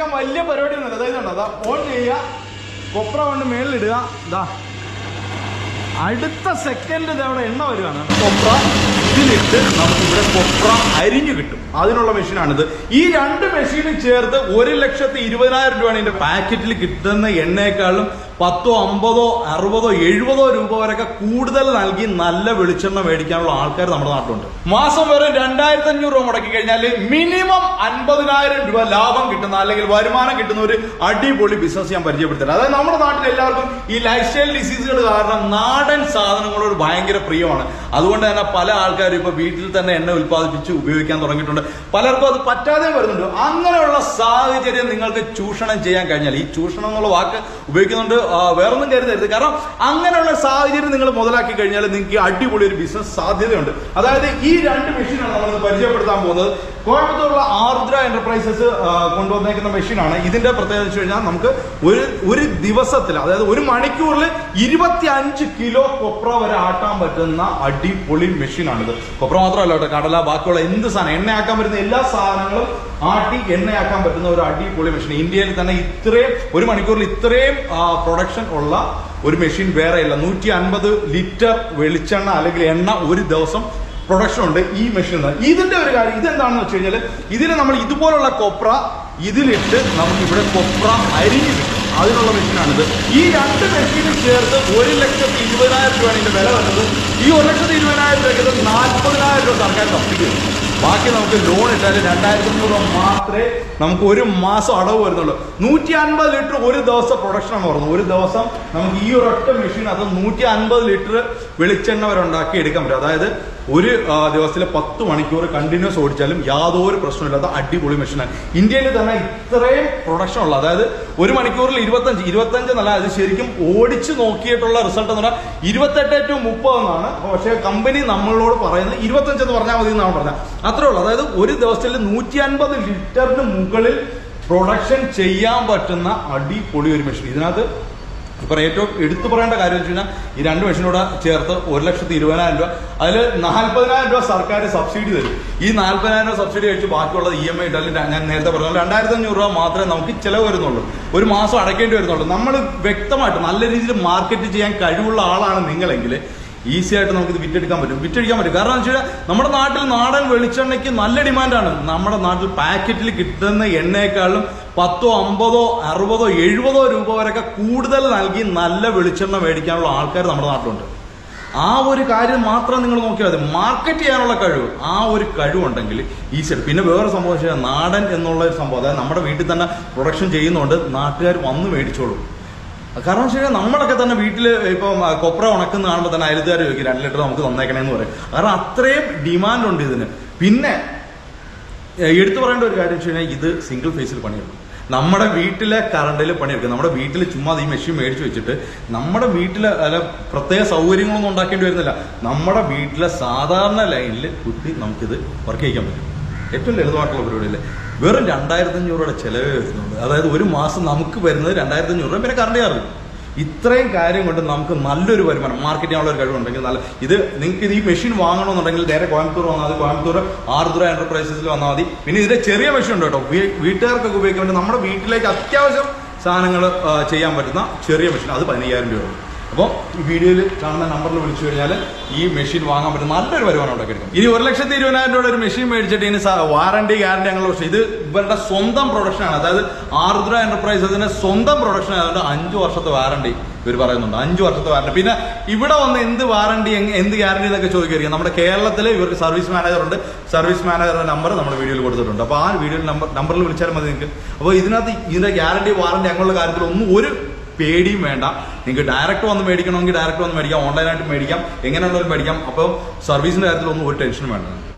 എടുക്കാൻ വലിയ പരിപാടി ഒന്നുമില്ല അതായത് ഉണ്ടോ അതാ ഓൺ ചെയ്യുക. കൊപ്ര കൊണ്ട് മേളിലിടുക. ഇതാ. അടുത്ത സെക്കൻഡ് ഇത് അവിടെ എണ്ണ വരുവാണ്. കൊപ്ര ഇതിലിട്ട് നമുക്ക് ഇവിടെ കൊപ്ര അരിഞ്ഞു കിട്ടും. അതിനുള്ള മെഷീനാണിത്. ഈ രണ്ട് മെഷീനും ചേർത്ത് ഒരു ലക്ഷത്തി ഇരുപതിനായിരം രൂപയാണ് ഇതിന്റെ പാക്കറ്റിൽ കിട്ടുന്ന എണ്ണയെക്കാളും പത്തോ അമ്പതോ അറുപതോ എഴുപതോ രൂപ വരെയൊക്കെ കൂടുതൽ നൽകി നല്ല വെളിച്ചെണ്ണ മേടിക്കാനുള്ള ആൾക്കാർ നമ്മുടെ നാട്ടിലുണ്ട്. മാസം വെറും രണ്ടായിരത്തി അഞ്ഞൂറ് രൂപ മുടക്കി കഴിഞ്ഞാൽ മിനിമം അൻപതിനായിരം രൂപ ലാഭം കിട്ടുന്ന അല്ലെങ്കിൽ വരുമാനം കിട്ടുന്ന ഒരു അടിപൊളി ബിസിനസ് ഞാൻ പരിചയപ്പെടുത്തരാം. അതായത് നമ്മുടെ നാട്ടിൽ എല്ലാവർക്കും ഈ ലൈഫ് സ്റ്റൈൽ ഡിസീസുകൾ കാരണം നാടൻ സാധനങ്ങളോട് ഭയങ്കര പ്രിയമാണ്. അതുകൊണ്ട് തന്നെ പല ആൾക്കാരും ഇപ്പൊ വീട്ടിൽ തന്നെ എണ്ണ ഉത്പാദിപ്പിച്ച് ഉപയോഗിക്കാൻ തുടങ്ങിയിട്ടുണ്ട്. പലർക്കും അത് പറ്റാതെ വരുന്നുണ്ട്. അങ്ങനെയുള്ള സാഹചര്യം നിങ്ങൾക്ക് ചൂഷണം ചെയ്യാൻ കഴിഞ്ഞാൽ ഈ ചൂഷണം എന്നുള്ള വാക്ക് ഉപയോഗിക്കുന്നുണ്ട്. വേറൊന്നും കരുതരുത്. കാരണം അങ്ങനെയുള്ള സാഹചര്യം നിങ്ങൾ മുതലാക്കി കഴിഞ്ഞാൽ നിങ്ങൾക്ക് അടിപൊളി ഒരു ബിസിനസ് സാധ്യതയുണ്ട്. അതായത് ഈ രണ്ട് മെഷീനാണ് നമ്മൾ പരിചയപ്പെടുത്താൻ പോകുന്നത്. കോയമ്പത്തൂരുള്ള ആർദ്ര എന്റർപ്രൈസസ് ആ, കൊണ്ടുവന്നേക്കുന്ന മെഷീനാണ്. ഇതിന്റെ പ്രത്യേകത വെച്ച് കഴിഞ്ഞാൽ നമുക്ക് ഒരു ഒരു ദിവസത്തിൽ അതായത് ഒരു മണിക്കൂറിൽ ഇരുപത്തി അഞ്ച് കിലോ കൊപ്ര വരെ ആട്ടാൻ പറ്റുന്ന അടിപൊളി മെഷീനാണിത്. കൊപ്ര മാത്രമല്ല കേട്ടോ കടല ബാക്കിയുള്ള എന്ത് സാധനം എണ്ണയാക്കാൻ പറ്റുന്ന എല്ലാ സാധനങ്ങളും ആട്ടി എണ്ണയാക്കാൻ പറ്റുന്ന ഒരു അടിപൊളി മെഷീൻ. ഇന്ത്യയിൽ തന്നെ ഇത്രയും ഒരു മണിക്കൂറിൽ ഇത്രയും പ്രൊഡക്ഷൻ ഉള്ള ഒരു മെഷീൻ വേറെ ഇല്ല. നൂറ്റി അൻപത് ലിറ്റർ വെളിച്ചെണ്ണ അല്ലെങ്കിൽ എണ്ണ ഒരു ദിവസം പ്രൊഡക്ഷൻ ഉണ്ട് ഈ മെഷീൻ ഇതിന്റെ ഒരു കാര്യം ഇതെന്താണെന്ന് വെച്ച് കഴിഞ്ഞാൽ ഇതിന് നമ്മൾ ഇതുപോലുള്ള കൊപ്ര ഇതിലിട്ട് നമുക്ക് ഇവിടെ കൊപ്ര അരിഞ്ഞ് കിട്ടും. അതിനുള്ള മെഷീനാണിത് ഈ രണ്ട് മെഷീനും ചേർത്ത് ഒരു ലക്ഷത്തി ഇരുപതിനായിരം രൂപയാണ് ഇതിന്റെ വില വരുന്നത്. ഈ ഒരു ലക്ഷത്തി ഇരുപതിനായിരം രൂപയ്ക്ക് നാൽപ്പതിനായിരം രൂപ സർക്കാർ സബ്സിഡി ബാക്കി നമുക്ക് ലോൺ ഇട്ടാൽ രണ്ടായിരത്തി അഞ്ഞൂറ് രൂപ മാത്രമേ നമുക്ക് ഒരു മാസം അടവ് വരുന്നുള്ളൂ. നൂറ്റി അൻപത് ലിറ്റർ ഒരു ദിവസം പ്രൊഡക്ഷൻ ആണ് പറയുന്നത് ഒരു ദിവസം നമുക്ക് ഈ ഒരൊറ്റ മെഷീൻ അത് നൂറ്റി അൻപത് ലിറ്റർ വെളിച്ചെണ്ണ വരെ ഉണ്ടാക്കി എടുക്കാൻ പറ്റും. അതായത് ഒരു ദിവസത്തിലെ പത്ത് മണിക്കൂർ കണ്ടിന്യൂസ് ഓടിച്ചാലും യാതൊരു പ്രശ്നമില്ലാത്ത അടിപൊളി മെഷീനാണ് ഇന്ത്യയിൽ തന്നെ ഇത്രയും പ്രൊഡക്ഷൻ ഉള്ള അതായത് ഒരു മണിക്കൂറിൽ ഇരുപത്തഞ്ച് ഇരുപത്തഞ്ച് എന്നല്ല അത് ശരിക്കും ഓടിച്ച് നോക്കിയിട്ടുള്ള റിസൾട്ട് എന്ന് പറഞ്ഞാൽ ഇരുപത്തെട്ട് ടു മുപ്പത് എന്നാണ്. പക്ഷേ കമ്പനി നമ്മളോട് പറയുന്നത് ഇരുപത്തഞ്ച് എന്ന് പറഞ്ഞാൽ മതി എന്നാണ് പറഞ്ഞത്. അത്രേ ഉള്ളൂ. അതായത് ഒരു ദിവസത്തിൽ നൂറ്റി അൻപത് ലിറ്ററിന് മുകളിൽ പ്രൊഡക്ഷൻ ചെയ്യാൻ പറ്റുന്ന അടിപൊളി ഒരു മെഷീൻ ഇതിനകത്ത് ഇപ്പൊ ഏറ്റവും എടുത്തു പറയേണ്ട കാര്യം വെച്ച് കഴിഞ്ഞാൽ ഈ രണ്ട് മെഷീനോട് ചേർത്ത് ഒരു ലക്ഷത്തി ഇരുപതിനായിരം രൂപ. അതിൽ നാൽപ്പതിനായിരം രൂപ സർക്കാർ സബ്സിഡി തരും. ഈ നാൽപ്പതിനായിരം രൂപ സബ്സിഡി കഴിച്ച് ബാക്കിയുള്ളത് ഇ എം ഐ ഇട്ടാലും ഞാൻ നേരത്തെ പറഞ്ഞു രണ്ടായിരത്തി അഞ്ഞൂറ് രൂപ മാത്രമേ നമുക്ക് ചിലവ് വരുന്നുള്ളൂ. ഒരു മാസം അടയ്ക്കേണ്ടി വരുന്നുള്ളൂ. നമ്മൾ വ്യക്തമായിട്ട് നല്ല രീതിയിൽ മാർക്കറ്റ് ചെയ്യാൻ കഴിവുള്ള ആളാണ് നിങ്ങളെങ്കിൽ ഈസി ആയിട്ട് നമുക്ക് ഇത് വിറ്റെടുക്കാൻ പറ്റും. വിറ്റടിക്കാൻ പറ്റും. കാരണം എന്ന് വെച്ച് കഴിഞ്ഞാൽ നമ്മുടെ നാട്ടിൽ നാടൻ വെളിച്ചെണ്ണയ്ക്ക് നല്ല ഡിമാൻഡാണ്. നമ്മുടെ നാട്ടിൽ പാക്കറ്റിൽ കിട്ടുന്ന എണ്ണയെക്കാളും പത്തോ അമ്പതോ അറുപതോ എഴുപതോ രൂപ വരെയൊക്കെ കൂടുതൽ നൽകി നല്ല വെളിച്ചെണ്ണ മേടിക്കാനുള്ള ആൾക്കാർ നമ്മുടെ നാട്ടിലുണ്ട്. ആ ഒരു കാര്യം മാത്രം നിങ്ങൾ നോക്കിയാൽ മതി. മാർക്കറ്റ് ചെയ്യാനുള്ള കഴിവ്. ആ ഒരു കഴിവുണ്ടെങ്കിൽ ഈസി പിന്നെ വേറെ സംഭവം വെച്ചാൽ നാടൻ എന്നുള്ള ഒരു സംഭവം. അതായത് നമ്മുടെ വീട്ടിൽ തന്നെ പ്രൊഡക്ഷൻ ചെയ്യുന്നതുകൊണ്ട് നാട്ടുകാർ വന്ന് മേടിച്ചോളും. കാരണം വെച്ച് കഴിഞ്ഞാൽ നമ്മളൊക്കെ തന്നെ വീട്ടിൽ ഇപ്പം കൊപ്ര ഉണക്കുന്ന കാണുമ്പോൾ തന്നെ അയൽക്കാർ ചോദിക്കും രണ്ട് ലിറ്റർ നമുക്ക് തന്നേക്കണേന്ന് പറയും. കാരണം അത്രയും ഡിമാൻഡ് ഉണ്ട് ഇതിന്. പിന്നെ എടുത്തു പറയേണ്ട ഒരു കാര്യം വെച്ച് കഴിഞ്ഞാൽ ഇത് സിംഗിൾ ഫേസിൽ പണിയെടുക്കും. നമ്മുടെ വീട്ടിലെ കറണ്ടിൽ പണിയെടുക്കും. നമ്മുടെ വീട്ടിൽ ചുമ്മാ ഈ മെഷീൻ മേടിച്ച് വെച്ചിട്ട് നമ്മുടെ വീട്ടിലെ അല്ല പ്രത്യേക സൗകര്യങ്ങളൊന്നും ഉണ്ടാക്കേണ്ടി വരുന്നില്ല. നമ്മുടെ വീട്ടിലെ സാധാരണ ലൈനിൽ കുത്തി നമുക്കിത് വർക്ക് ചെയ്യിക്കാൻ പറ്റും. ഏറ്റവും ലളിതമായിട്ടുള്ള പരിപാടിയല്ലേ? വെറും രണ്ടായിരത്തി അഞ്ഞൂറ് രൂപയുടെ ചിലവേ വരുന്നുണ്ട് അതായത് ഒരു മാസം നമുക്ക് വരുന്നത് രണ്ടായിരത്തി അഞ്ഞൂറ് രൂപ. പിന്നെ കറണ്ട് ചാർജ് ഇത്രയും കാര്യം കൊണ്ട് നമുക്ക് നല്ലൊരു വരുമാനം മാർക്കറ്റ് ചെയ്യാനുള്ള ഒരു കഴിവുണ്ടെങ്കിൽ നല്ല ഇത് നിങ്ങൾക്ക് ഈ മെഷീൻ വാങ്ങണമെന്നുണ്ടെങ്കിൽ നേരെ കോയമ്പത്തൂർ വന്നാൽ മതി. കോയമ്പത്തൂർ ആർദ്ര എന്റർപ്രൈസസിൽ വന്നാൽ മതി. പിന്നെ ഇതിന്റെ ചെറിയ മെഷീൻ ഉണ്ട് കേട്ടോ. വീട്ടുകാർക്കൊക്കെ ഉപയോഗിക്കാൻ വേണ്ടി നമ്മുടെ വീട്ടിലേക്ക് അത്യാവശ്യം സാധനങ്ങൾ ചെയ്യാൻ പറ്റുന്ന ചെറിയ മെഷീൻ അത് പതിനയ്യായിരം രൂപയാണ് അപ്പോൾ ഈ വീഡിയോയിൽ കാണുന്ന നമ്പറിൽ വിളിച്ചു കഴിഞ്ഞാൽ ഈ മെഷീൻ വാങ്ങാൻ പറ്റും നല്ലൊരു വരുമാനം ഉണ്ടാക്കി എടുക്കും ഇനി ഒരു ലക്ഷത്തി ഇരുപതിനായിരം രൂപയുടെ ഒരു മെഷീൻ മേടിച്ചിട്ട് ഇനി വാറണ്ടി ഗ്യാരണ്ടി ഞങ്ങൾ പക്ഷേ ഇത് ഇവരുടെ സ്വന്തം പ്രൊഡക്ഷനാണ് അതായത് ആർദ്ര എന്റർപ്രൈസസിന്റെ സ്വന്തം പ്രൊഡക്ഷൻ ആയതുകൊണ്ട് അഞ്ച് വർഷത്തെ വാറണ്ടി ഇവർ പറയുന്നുണ്ട്. അഞ്ച് വർഷത്തെ വാറണ്ടി പിന്നെ ഇവിടെ വന്ന് എന്ത് വാറണ്ടി എന്ത് ഗ്യാരണ്ടി എന്നൊക്കെ ചോദിക്കുകയായിരിക്കും നമ്മുടെ കേരളത്തിൽ ഇവർക്ക് സർവീസ് മാനേജർ ഉണ്ട്. സർവീസ് മാനേജറുടെ നമ്പർ നമ്മൾ വീഡിയോയിൽ കൊടുത്തിട്ടുണ്ട്. അപ്പോൾ ആ വീഡിയോയിൽ നമ്പർ നമ്പറിൽ വിളിച്ചാൽ മതി നിങ്ങൾക്ക്. അപ്പോൾ ഇതിനകത്ത് ഇതിന്റെ ഗ്യാരണ്ടി വാറണ്ടി അങ്ങനെയുള്ള കാര്യത്തിൽ ഒന്നും ഒരു പേടിയും വേണ്ട. നിങ്ങൾക്ക് ഡയറക്റ്റ് വന്ന് മേടിക്കണമെങ്കിൽ ഡയറക്റ്റ് വന്ന് മേടിക്കാം. ഓൺലൈനായിട്ട് മേടിക്കാം. എങ്ങനെയുള്ളവരും മേടിക്കാം. അപ്പോൾ സർവീസിന്റെ കാര്യത്തിലൊന്നും ഒരു ടെൻഷനും വേണ്ട.